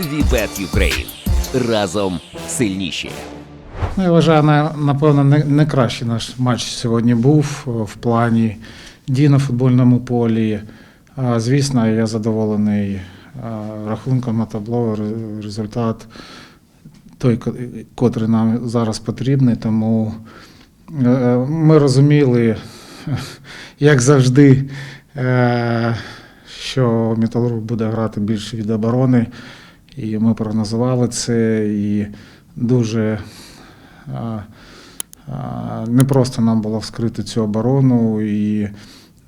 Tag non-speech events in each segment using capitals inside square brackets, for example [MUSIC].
Вібет Юкрейн. Разом сильніші. Ну, я вважаю, напевно, не, кращий наш матч сьогодні був в плані дій на футбольному полі. Звісно, я задоволений а, рахунком на табло, результат той, ко- котрий нам зараз потрібний. Тому е, ми розуміли, [LAUGHS] як завжди, е, що Металург буде грати більше від оборони. І ми прогнозували це. І дуже а, а, не нам було вскрити цю оборону, і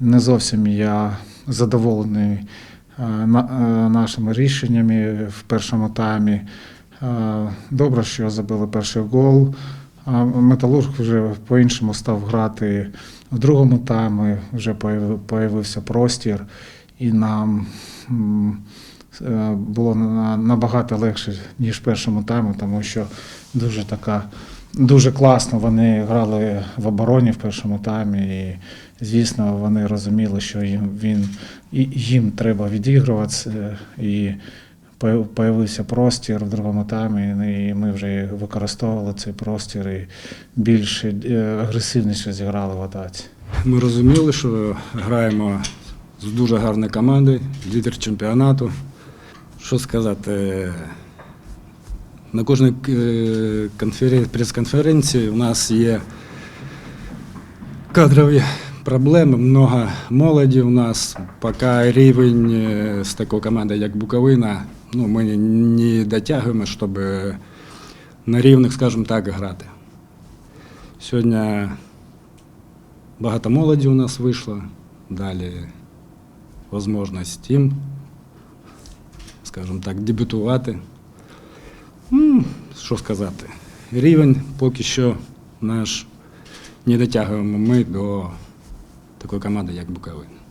не зовсім я задоволений нашими рішеннями в першому таймі. Добре, що забили перший гол. А Металург вже по-іншому став грати в другому таймі, вже появився простір, і нам було на- набагато легше, ніж в першому таймі, тому що дуже така. Дуже класно вони грали в обороні в першому таймі. І, звісно, вони розуміли, що їм він їм треба відігруватися. І появився простір в другому таймі, і ми вже використовували цей простір і більш е, агресивніше зіграли в атаці. Ми розуміли, що граємо з дуже гарною командою, лідер чемпіонату. Що сказати, на кожній е, прес-конференції у нас є кадрові проблеми, много молоді у нас. Поки рівень е, з такою командою, як Буковина, ну, ми не дотягуємо, щоб на рівних, скажімо так, грати. Сьогодні Багато молоді у нас вийшло. Далі можливість їм, скажімо так, дебютувати. Ну, Що сказати? Рівень поки що наш не дотягуємо ми до такої команди, як Буковина.